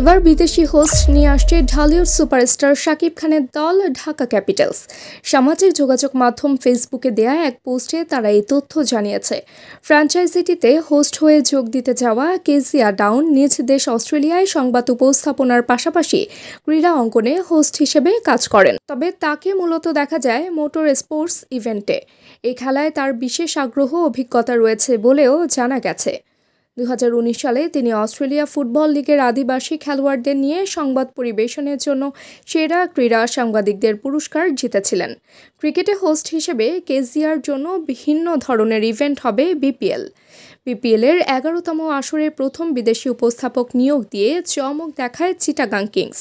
এবার বিদেশি হোস্ট নিয়ে আসছে ঢালিউড সুপারস্টার শাকিব খানের দল ঢাকা ক্যাপিটালস। সামাজিক যোগাযোগ মাধ্যম ফেসবুকে দেয়া এক পোস্টে তারা এই তথ্য জানিয়েছে। ফ্র্যাঞ্চাইজিটিতে হোস্ট হয়ে যোগ দিতে যাওয়া কেজিয়া ডাউন নিজ দেশ অস্ট্রেলিয়ায় সংবাদ উপস্থাপনার পাশাপাশি ক্রীড়া অঙ্গনে হোস্ট হিসেবে কাজ করেন। তবে তাকে মূলত দেখা যায় মোটর স্পোর্টস ইভেন্টে। এই খেলায় তার বিশেষ আগ্রহ অভিজ্ঞতা রয়েছে বলেও জানা গেছে। দু হাজার উনিশ সালে তিনি অস্ট্রেলিয়া ফুটবল লিগের আদিবাসী খেলোয়াড়দের নিয়ে সংবাদ পরিবেশনের জন্য সেরা ক্রীড়া সাংবাদিকদের পুরস্কার জিতেছিলেন। ক্রিকেটে হোস্ট হিসেবে কেজিয়ার জন্য ভিন্ন ধরনের ইভেন্ট হবে বিপিএল। বিপিএলের এগারোতম আসরে প্রথম বিদেশি উপস্থাপক নিয়োগ দিয়ে চমক দেখায় চিটাগাং কিংস।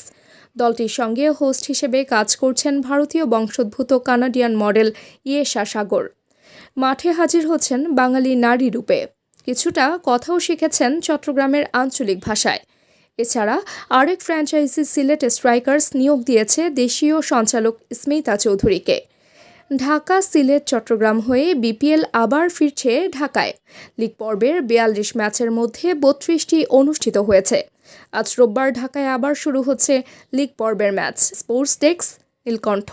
দলটির সঙ্গে হোস্ট হিসেবে কাজ করছেন ভারতীয় বংশোদ্ভূত কানাডিয়ান মডেল ইয়েশা সাগর। মাঠে হাজির হচ্ছেন বাঙালি নারী রূপে। কিছুটা কথাও শিখেছেন চট্টগ্রামের আঞ্চলিক ভাষায়। এছাড়া আরেক ফ্র্যাঞ্চাইজি সিলেট স্ট্রাইকার্স নিয়োগ দিয়েছে দেশীয় সঞ্চালক স্মিতা চৌধুরীকে। ঢাকা, সিলেট, চট্টগ্রাম হয়ে বিপিএল আবার ফিরছে ঢাকায়। লিগ পর্বের বিয়াল্লিশ ম্যাচের মধ্যে বত্রিশটি অনুষ্ঠিত হয়েছে। আজ রোববার ঢাকায় আবার শুরু হচ্ছে লিগ পর্বের ম্যাচ। স্পোর্টস ডেস্ক, নীলকণ্ঠ।